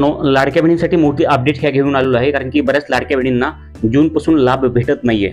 लाडक्या बहिणींसाठी मोठी अपडेट ह्या घेऊन आलेलो आहे कारण की बऱ्याच लाडक्या बहिणींना जूनपासून लाभ भेटत नाहीये.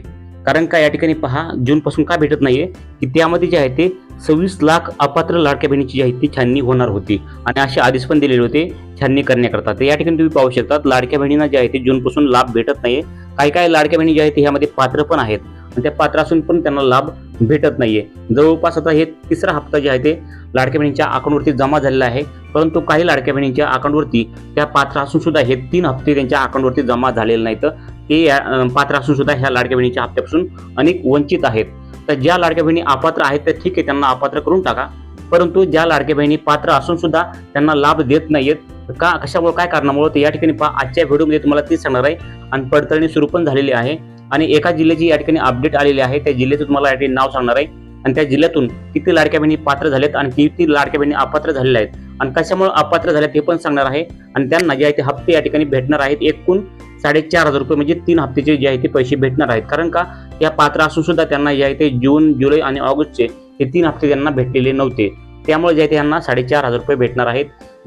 कारण का या ठिकाणी पहा जूनपासून का भेटत नाहीये? की त्यामध्ये जे आहे ते सव्वीस लाख अपात्र लाडक्या बहिणीची जी आहे ती छाननी होणार होती. आणि असे आदेश पण दिलेले होते छाननी करण्याकरता. तर या ठिकाणी तुम्ही पाहू शकता लाडक्या बहिणींना जे आहे ते जूनपासून लाभ भेटत नाहीये. काही काही लाडक्या बहिणी जे आहेत ह्यामध्ये पात्र पण आहेत. त्या पात्र असून पण त्यांना लाभ भेटत नाहीये. जवळपास आता हे तिसरा हप्ता जे आहे ते लाडक्या बहिणींच्या अकाउंटवरती जमा झालेला आहे. परंतु काही लाडक्या बहिणींच्या अकाउंटवरती त्या पात्र असून सुद्धा हे तीन हप्ते त्यांच्या अकाउंटवरती जमा झालेले नाहीत. ते या, पात्र असून सुद्धा ह्या लाडक्या बहिणीच्या हप्त्यापासून अनेक वंचित आहेत. तर ज्या लाडक्या बहिणी अपात्र आहेत त्या ठीक आहे त्यांना अपात्र करून टाका. परंतु ज्या लाडक्या बहिणी पात्र असून सुद्धा त्यांना लाभ देत नाहीयेत का कशामुळे काय कारणामुळे तर या ठिकाणी पहा आजच्या व्हिडिओमध्ये तुम्हाला तीच सांगणार आहे. आणि पडताळणी सुरू पण झालेली आहे. आणि एका जिल्ह्याची या ठिकाणी अपडेट आलेली आहे. त्या जिल्ह्याचं तुम्हाला या ठिकाणी नाव सांगणार आहे. आणि त्या जिल्ह्यातून किती लाडक्या बहिणी पात्र झालेत आणि किती लाडक्या बहिणी अपात्र झालेल्या आहेत. आणि कशामुळे अपात्र झाल्यात हे पण सांगणार आहे. आणि त्यांना जे आहे ते हप्ते या ठिकाणी भेटणार आहेत. एकूण साडेचार हजार रुपये म्हणजे तीन हप्त्याचे जे आहे ते पैसे भेटणार आहेत. कारण का या पात्र असून सुद्धा त्यांना जे आहे ते जून जुलै आणि ऑगस्टचे हे तीन हप्ते त्यांना भेटलेले नव्हते. त्यामुळे जे आहे ते त्यांना साडेचार हजार रुपये भेटणार आहेत.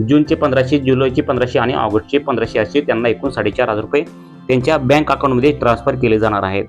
जूनचे पंधराशे जुलैचे पंधराशे आणि ऑगस्टचे पंधराशे असे त्यांना एकूण साडेचार हजार रुपये त्यांच्या बँक अकाउंटमध्ये ट्रान्सफर केले जाणार आहेत.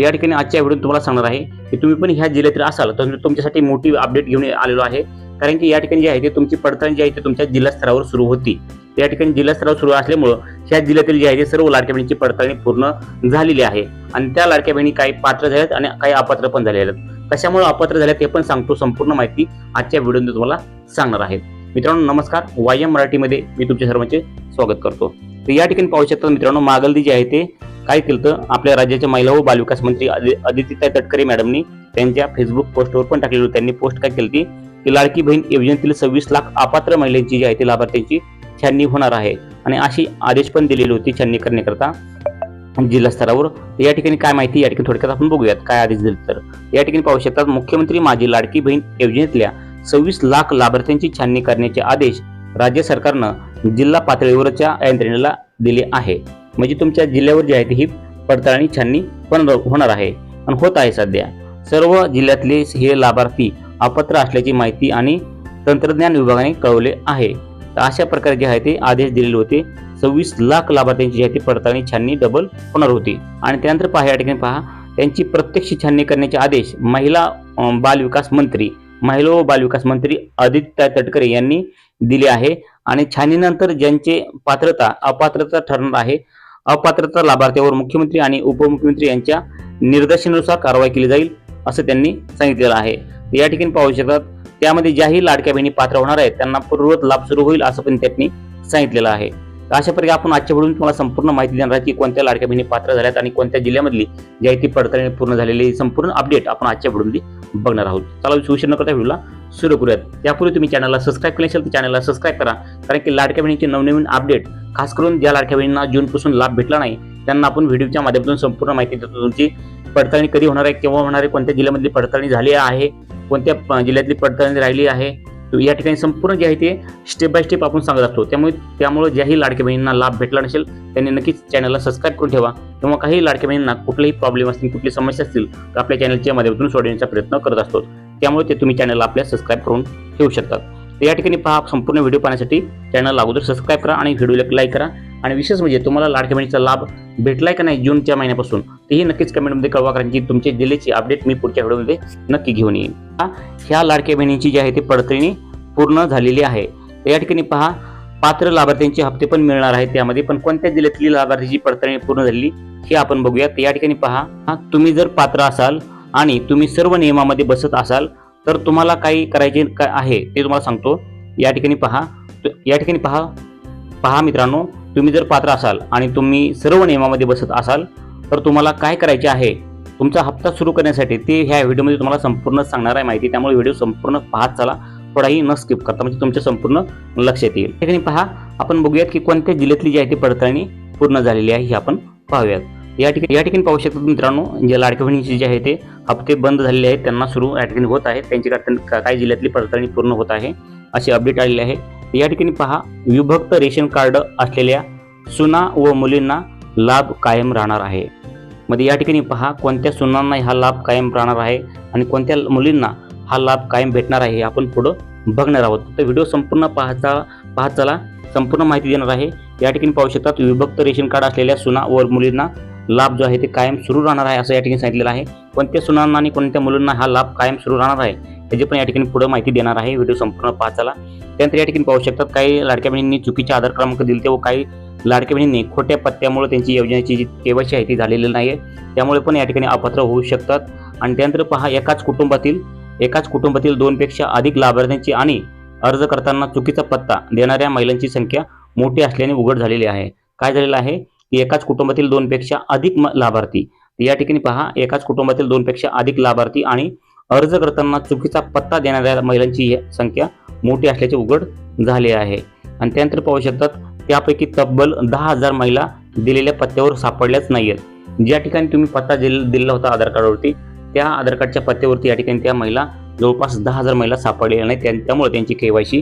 या ठिकाणी आजच्या व्हिडिओ तुम्हाला सांगणार आहे की तुम्ही पण ह्या जिल्ह्यातील असाल तर तुमच्यासाठी मोठी अपडेट घेऊन आलेलो आहे. कारण की या ठिकाणी जे आहे ते तुमची पडताळणी जी आहे ते तुमच्या जिल्हा स्तरावर सुरू होती. या ठिकाणी जिल्हा स्तरावर सुरू असल्यामुळं ह्या जिल्ह्यातील जे आहे ते सर्व लाडक्या बहिणीची पडताळणी पूर्ण झालेली आहे. आणि त्या लाडक्या बहिणी काही पात्र झाल्यात आणि काही अपात्र पण झालेल्या आहेत. कशामुळे अपात्र झाले ते पण सांगतो संपूर्ण माहिती आजच्या व्हिडिओमध्ये तुम्हाला सांगणार आहे. मित्रांनो नमस्कार. वायम मराठीमध्ये मी तुमच्या सर्वांचे स्वागत करतो. तर या ठिकाणी पाहू शकता मित्रांनो मागलदी जे आहे ते काय केलं तर आपल्या राज्याच्या महिला व बालविकास मंत्री अदि- तटकरे मॅडमनी त्यांच्या फेसबुक पोस्टवर पण टाकलेली त्यांनी पोस्ट काय केली की लाडकी बहीण योजनेतील सव्वीस लाख अपात्र महिलांची जी आहे ती लाभार्थ्यांची छाननी होणार आहे. आणि अशी आदेश पण दिलेली होती छाननी करण्याकरता. जिल्हास्तरावर या ठिकाणी काय माहिती या ठिकाणी थोडक्यात आपण बघूयात. काय आदेश दिले तर. या ठिकाणी पाहू शकतात मुख्यमंत्री माझी लाडकी बहीण योजनेतल्या सव्वीस लाख लाभार्थ्यांची छाननी करण्याचे आदेश राज्य सरकारनं जिल्हा पातळीवरच्या यंत्रणेला दिले आहे. म्हणजे तुमच्या जिल्ह्यावर जी आहे ती ही पडताळणी छाननी पण होणार आहे. आणि होत आहे सध्या. सर्व जिल्ह्यातले हे लाभार्थी अपात्र असल्याची माहिती आणि तंत्रज्ञान विभागाने कळवले आहे. तर अशा प्रकारे जे आहे ते आदेश दिलेले होते. सव्वीस लाख लाभार्थ्यांची जी आहे ती पडताळणी छाननी डबल होणार होती. आणि त्यानंतर पहा या ठिकाणी पहा त्यांची प्रत्यक्ष छाननी करण्याचे आदेश महिला बालविकास मंत्री महिला व बालविकास मंत्री आदित्य तटकरे यांनी दिले आहे. आणि छाननीनंतर ज्यांचे पात्रता अपात्रता ठरणार आहे अपात्रता लाभार्थ्यावर मुख्यमंत्री आणि उपमुख्यमंत्री यांच्या निर्देशानुसार कारवाई केली जाईल असं त्यांनी सांगितलेलं आहे. या ठिकाणी पाहू शकतात त्यामध्ये ज्याही लाडक्या बहिणी पात्र होणार आहेत त्यांना पूर्वत लाभ सुरू होईल असं पण त्यांनी सांगितलेलं आहे. तर अशा प्रकारे आपण आजच्या व्हिडिओ तुम्हाला संपूर्ण माहिती देणार आहे की कोणत्या लाडक्या बहिणी पात्र झाल्यात आणि कोणत्या जिल्ह्यामधली जी आहे ती पडताळणी पूर्ण झालेली संपूर्ण अपडेट आपण आजच्या व्हिडिओमध्ये बघणार आहोत. चला सूचना करता व्हिडिओला सुरू करूयात. त्यापूर्वी तुम्ही चॅनलला सबस्क्राईब केले असेल तर चॅनलला सबस्क्राईब करा. कारण की लाडक्या बहिणीचे नवनवीन अपडेट खास करून ज्या लाडक्या बहिणींना जूनपासून लाभ भेटला नाही त्यांना आपण व्हिडिओच्या माध्यमातून संपूर्ण माहिती देतो. तुमची पडताळणी कधी होणार आहे केव्हा होणार आहे कोणत्या जिल्ह्यामधली पडताळणी झाली आहे कोणत्या प- जिल्ह्यातली पडताळणी राहिली आहे या ठिकाणी संपूर्ण जे आहे ते स्टेप बाय स्टेप आपण सांगत असतो. त्यामुळे त्यामुळे ज्याही लाडक्या बहिणींना लाभ भेटला नसेल त्यांनी नक्कीच चॅनलला सबस्क्राईब करून ठेवा. किंवा काही लाडक्या बहिणींना कुठलेही प्रॉब्लेम असतील कुठली समस्या असतील तर आपल्या चॅनलच्या माध्यमातून सोडवण्याचा प्रयत्न करत असतो. त्यामुळे ते तुम्ही चॅनलला आपल्या सबस्क्राईब करून ठेवू शकतात तर या ठिकाणी पहा संपूर्ण व्हिडिओ पाहण्यासाठी चॅनलला अगोदर सबस्क्राईब करा आणि व्हिडिओला लाईक करा. आणि विशेष म्हणजे तुम्हाला लाडक्या बहिणीचा लाभ भेटलाय का नाही जूनच्या महिन्यापासून तेही नक्कीच कमेंटमध्ये कळवा कारण की तुमचे दिलेची अपडेट मी पुढच्या व्हिडिओमध्ये नक्की घेऊन येईन. हा, ह्या लाडक्या बहिणींची जी आहे ती पडताळणी पूर्ण झालेली आहे. तर या ठिकाणी पहा पात्र लाभार्थ्यांचे हप्ते पण मिळणार आहेत त्यामध्ये पण कोणत्या जिल्ह्यातली लाभार्थीची पडताळणी पूर्ण झाली हे आपण बघूयात. या ठिकाणी पहा तुम्ही जर पात्र असाल आणि तुम्ही सर्व नियमामध्ये बसत असाल तर तुम्हाला काही करायचे काय आहे ते तुम्हाला सांगतो. या ठिकाणी पहा त- या ठिकाणी पहा पहा मित्रांनो तुम्ही जर पात्र असाल आणि तुम्ही सर्व नियमामध्ये बसत असाल तर तुम्हाला काय करायचे आहे? तुमचा हप्ता सुरू करण्यासाठी ते ह्या व्हिडिओमध्ये तुम्हाला संपूर्ण सांगणार आहे माहिती त्यामुळे व्हिडिओ संपूर्ण पाहत चला. थोडाही न स्किप करता म्हणजे तुमच्या संपूर्ण लक्षात येईल. ठिकाणी पहा आपण बघूयात की कोणत्या जिल्ह्यातली जी आहे ती पडताळणी पूर्ण झालेली आहे ही आपण पाहूयात. या ठिकाणी या ठिकाणी पाहू शकतो मित्रांनो जे लाडक्या बहिणीचे जे आहे ते हप्ते बंद झालेले आहेत त्यांना सुरू या ठिकाणी होत आहेत त्यांची काही जिल्ह्यातली पडताळणी पूर्ण होत आहे अशी अपडेट आलेली आहे. या ठिकाणी पहा विभक्त रेशन कार्ड असलेल्या सुना व मुलींना लाभ कायम राहणार आहे. मध्ये या ठिकाणी पहा कोणत्या सुनांना हा लाभ कायम राहणार आहे आणि कोणत्या मुलींना हा लाभ कायम भेटणार आहे आपण पुढं बघणार आहोत. तर व्हिडिओ संपूर्ण पाहता पाहत चला संपूर्ण माहिती देणार आहे. या ठिकाणी पाहू शकतात विभक्त रेशन कार्ड असलेल्या सुना व मुलींना लाभ जो आहे ते कायम सुरू राहणार आहे असं या ठिकाणी सांगितलेलं आहे. कोणत्या सुनांना आणि कोणत्या मुलींना हा लाभ कायम सुरू राहणार आहे त्याची पण या ठिकाणी पुढे माहिती देणार आहे व्हिडिओ संपूर्ण पाहायला त्यानंतर या ठिकाणी पाहू शकतात काही लाडक्या बहिणींनी चुकीचे आधार क्रमांक दिले व काही लाडक्या बहिणींनी खोट्या पत्त्यामुळे त्यांची योजनेची जी केवायसी आहे ती झालेली नाही आहे त्यामुळे पण या ठिकाणी अपात्र होऊ शकतात. आणि त्यानंतर पहा एकाच कुटुंबातील एकाच कुटुंबातील दोनपेक्षा अधिक लाभार्थ्यांची आणि अर्ज करताना चुकीचा पत्ता देणाऱ्या महिलांची संख्या मोठी असल्याने उघड झालेली आहे. काय झालेलं आहे? की एकाच कुटुंबातील दोनपेक्षा अधिक लाभार्थी. या ठिकाणी पहा एकाच कुटुंबातील दोनपेक्षा अधिक लाभार्थी आणि अर्ज करताना चुकीचा पत्ता देणाऱ्या महिलांची संख्या मोठी असल्याचे उघड झाले आहे. आणि त्यानंतर पाहू शकतात त्यापैकी तब्बल दहा हजार महिला दिलेल्या पत्त्यावर सापडल्याच नाही आहेत ज्या ठिकाणी तुम्ही पत्ता दिल दिलेला होता आधार कार्डवरती त्या आधार कार्डच्या पत्त्यावरती या ठिकाणी त्या महिला जवळपास दहा हजार महिला सापडलेल्या नाहीत. त्यामुळे त्यांची केवायसी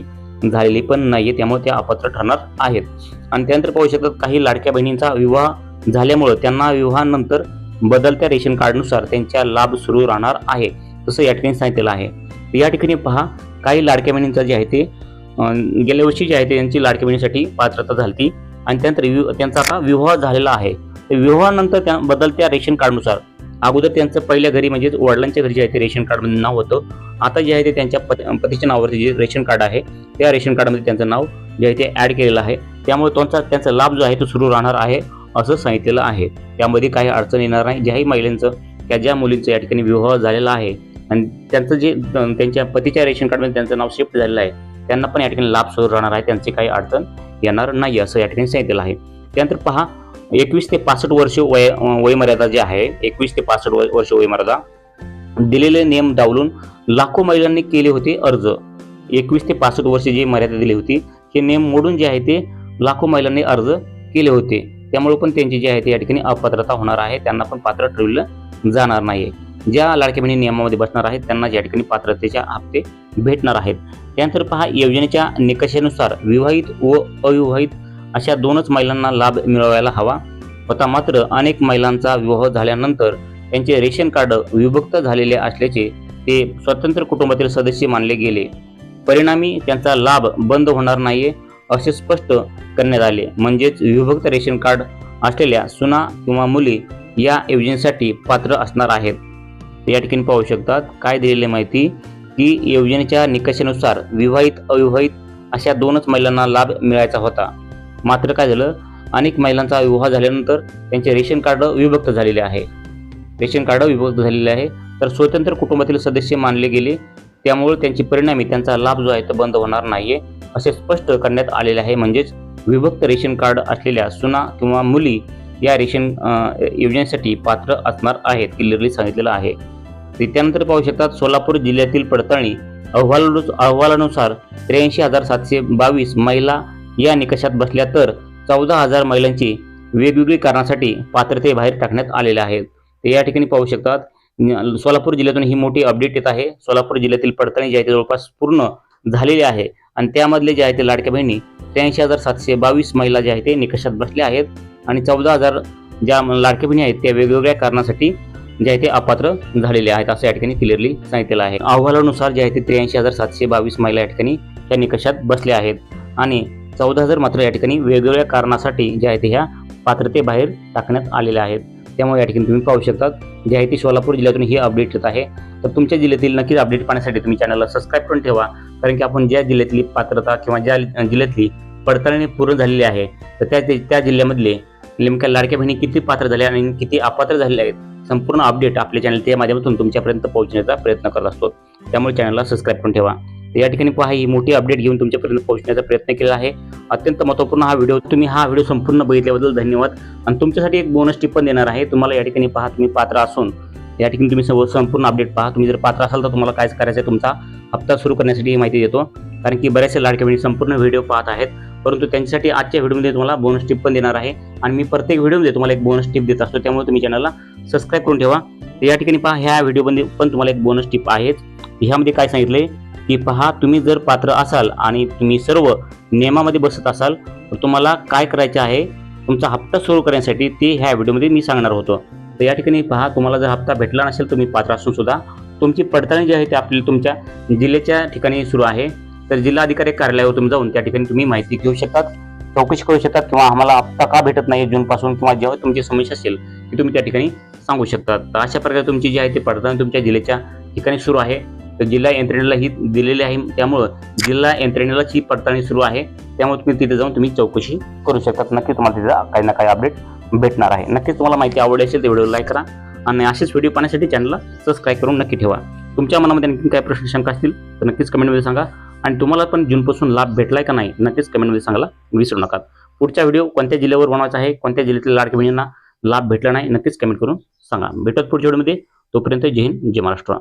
झालेली पण नाही आहे त्यामुळे त्या अपात्र ठरणार आहेत. आणि त्यानंतर पाहू शकतात काही लाडक्या बहिणींचा विवाह झाल्यामुळं त्यांना विवाहानंतर बदलत्या रेशन कार्डनुसार त्यांच्या लाभ सुरू राहणार आहे. तसं या ठिकाणी सांगितलेलं आहे. या ठिकाणी पहा काही लाडक्या बहिणींचा जे आहे ते गेल्या वर्षी जे आहे ते त्यांची लाडक्या बहिणीसाठी पात्रता झाली आणि त्यानंतर वि- त्यांचा आता विवाह झालेला आहे. विवाहानंतर त्या बदलत्या रेशन कार्डनुसार अगोदर त्यांचं पहिल्या घरी म्हणजेच वडिलांच्या घरी जे आहे ते रेशन कार्डमध्ये नाव होतं. आता जे आहे ते त्यांच्या पत पतीच्या नावावरती जे रेशन कार्ड आहे त्या रेशन कार्डमध्ये त्यांचं नाव जे आहे ते ॲड केलेलं आहे. त्यामुळे त्यांचा त्यांचा लाभ जो आहे तो सुरू राहणार आहे असं सांगितलेलं आहे. त्यामध्ये काही अडचण येणार नाही. ज्याही महिलांचं त्या ज्या मुलींचं या ठिकाणी विवाह झालेला आहे आणि त्यांचं जे त्यांच्या पतीच्या रेशन कार्डमध्ये त्यांचं नाव शिफ्ट झालेलं आहे त्यांना पण या ठिकाणी लाभ सुरू राहणार आहे. त्यांची काही अडचण येणार नाही असं या ठिकाणी सांगितलेलं आहे. त्यानंतर पहा एकवीस ते पासष्ट वर्ष वय वयमर्यादा जी आहे एकवीस ते पासष्ट वर्ष वयमर्यादा दिलेले नियम डावलून लाखो महिलांनी केले होते अर्ज. एकवीस ते पासष्ट वर्ष जी मर्यादा दिली होती हे नियम मोडून जे आहे ते लाखो महिलांनी अर्ज केले होते. त्यामुळे पण त्यांची जी आहे ती या ठिकाणी अपात्रता होणार आहे त्यांना पण पात्र ठरवलं जाणार नाही ज्या लाडक्या बहिणी नियमामध्ये बसणार आहेत त्यांना या ठिकाणी पात्रतेच्या हप्ते भेटणार आहेत. त्यानंतर पहा योजनेच्या निकषानुसार विवाहित व अविवाहित अशा दोनच महिलांना लाभ मिळवायला हवा. होता मात्र अनेक महिलांचा विवाह झाल्यानंतर त्यांचे रेशन कार्ड विभक्त झालेले असल्याचे ते स्वतंत्र कुटुंबातील सदस्य मानले गेले. परिणामी त्यांचा लाभ बंद होणार नाहीये असे स्पष्ट करण्यात आले. म्हणजेच विभक्त रेशन कार्ड असलेल्या सुना किंवा मुली या योजनेसाठी पात्र असणार आहेत. या ठिकाणी पाहू शकतात काय दिलेली माहिती? की योजनेच्या निकषानुसार विवाहित अविवाहित अशा दोनच महिलांना लाभ मिळायचा होता. मात्र काय झालं? अनेक महिलांचा विवाह झाल्यानंतर त्यांचे रेशन कार्ड विभक्त झालेले आहे. रेशन कार्ड विभक्त झालेले आहे. तर स्वतंत्र कुटुंबातील सदस्य मानले गेले. त्यामुळे त्यांची परिणामी त्यांचा लाभ जो आहे तो बंद होणार नाहीये असे स्पष्ट करण्यात आलेले आहे. म्हणजेच विभक्त रेशन कार्ड असलेल्या सुना किंवा मुली या रेशन योजनेसाठी पात्र असणार आहेत क्लिअरली सांगितलेलं आहे. त्यानंतर पाहू शकतात सोलापूर जिल्ह्यातील पडताळणी अहवाल अहवालानुसार त्र्याऐंशी हजार सातशे बावीस महिला या निकषात बसल्या तर चौदा हजार महिलांची वेगवेगळी कारणासाठी पात्रतेबाहेर टाकण्यात आलेल्या आहेत. ते या ठिकाणी पाहू शकतात. सोलापूर जिल्ह्यातून ही मोठी अपडेट येत आहे. सोलापूर जिल्ह्यातील पडताळणी जी आहे ती जवळपास पूर्ण झालेली आहे आणि त्यामधले जे आहे ते लाडक्या बहिणी त्र्याऐंशी हजार सातशे बावीस महिला जे आहे ते निकषात बसल्या आहेत आणि चौदा हजार ज्या लाडक्या बहिणी आहेत त्या वेगवेगळ्या कारणासाठी जे आहे ते अपात्र झालेले आहेत असं या ठिकाणी क्लिअरली सांगितलेलं आहे. अहवालानुसार जे आहे ते त्र्याऐंशी हजार सातशे बावीस महिला या ठिकाणी त्या निकषात बसल्या आहेत आणि चौदा हजार मात्र या ठिकाणी वेगवेगळ्या कारणासाठी ज्या आहे ते ह्या पात्रतेबाहेर टाकण्यात आलेल्या आहेत. त्यामुळे या ठिकाणी तुम्ही पाहू शकतात जे आहे ती सोलापूर जिल्ह्यातून ही अपडेट येत आहे. तर तुमच्या जिल्ह्यातील नक्कीच अपडेट पाहण्यासाठी तुम्ही चॅनलला सबस्क्राईब करून ठेवा. कारण की आपण ज्या जिल्ह्यातली पात्रता किंवा ज्या जिल्ह्यातली पडताळणी पूर्ण झालेली आहे तर त्या त्या जिल्ह्यामधले नेमक्या लाडक्या बहिणी किती पात्र झाल्या आणि किती अपात्र झालेले आहेत संपूर्ण अपडेट आपल्या चॅनलच्या माध्यमातून तुमच्यापर्यंत पोहोचण्याचा प्रयत्न करत असतो. त्यामुळे चॅनलला सबस्क्राईब करून ठेवा. तर या ठिकाणी पहा ही मोठी अपडेट घेऊन तुमच्यापर्यंत पोहोचण्याचा प्रयत्न केला आहे. अत्यंत महत्त्वपूर्ण हा व्हिडिओ तुम्ही हा व्हिडिओ संपूर्ण बघितल्याबद्दल धन्यवाद. आणि तुमच्यासाठी एक बोनस टिप पण देणार आहे. तुम्हाला या ठिकाणी पहा तुम्ही पात्र असून या ठिकाणी तुम्ही सर्व संपूर्ण अपडेट पहा. तुम्ही जर पात्र असाल तर तुम्हाला काय करायचं आहे तुमचा हप्ता सुरू करण्यासाठी ही माहिती देतो. कारण की बऱ्याचशा लाडक्या बहिणी संपूर्ण व्हिडिओ पाहत आहेत. परंतु त्यांच्यासाठी आजच्या व्हिडिओमध्ये तुम्हाला बोनस टिप पण देणार आहे. आणि मी प्रत्येक व्हिडिओमध्ये तुम्हाला एक बोनस टिप देत असतो. त्यामुळे तुम्ही चॅनलला सबस्क्राईब करून ठेवा. तर या ठिकाणी पहा ह्या व्हिडिओमध्ये पण तुम्हाला एक बोनस टिप आहेच. ह्यामध्ये काय सांगितलं की पहा तुम्ही जर पात्र असाल आणि तुम्ही सर्व नियमामध्ये बसत असाल तर तुम्हाला काय करायचे आहे? तुमचा हप्ता सुरू करण्यासाठी ते ह्या व्हिडिओमध्ये मी सांगणार होतो. तर या ठिकाणी पहा तुम्हाला जर हप्ता भेटला नसेल तुम्ही पात्र असून सुद्धा तुमची पडताळणी जी आहे ती आपली तुमच्या जिल्ह्याच्या ठिकाणी सुरू आहे. तर जिल्हा अधिकारी कार्यालयावर तुम्ही जाऊन त्या ठिकाणी तुम्ही माहिती घेऊ शकतात चौकशी करू शकतात किंवा आम्हाला हप्ता का भेटत नाही जूनपासून किंवा जेव्हा तुमची समस्या असेल ती तुम्ही त्या ठिकाणी सांगू शकतात. तर अशा प्रकारे तुमची जी आहे ती पडताळणी तुमच्या जिल्ह्याच्या ठिकाणी सुरू आहे. तर जिल्हा यंत्रणेला ही दिलेली आहे. त्यामुळं जिल्हा यंत्रणेलाच ही पडताळणी सुरू आहे. त्यामुळे तुम्ही तिथे जाऊन तुम्ही चौकशी करू शकतात नक्की तुम्हाला तिथं काही ना काही अपडेट भेटणार आहे. नक्कीच तुम्हाला माहिती आवडली असेल तर व्हिडिओ लाईक करा. आणि असेच व्हिडिओ पाहण्यासाठी चॅनलला सबस्क्राईब करून नक्की ठेवा. तुमच्या मनामध्ये आणखी काय प्रश्न शंका असतील तर नक्कीच कमेंटमध्ये सांगा. आणि तुम्हाला पण जूनपासून लाभ भेटलाय का नाही नक्कीच कमेंटमध्ये सांगायला विसरू नका. पुढचा व्हिडिओ कोणत्या जिल्ह्यावर बनवायचा आहे कोणत्या जिल्ह्यातील लाडक्या बहिणींना लाभ भेटला नाही नक्कीच कमेंट करून सांगा. भेटत पुढच्या व्हिडिओमध्ये तोपर्यंत जय हिंद जय महाराष्ट्र.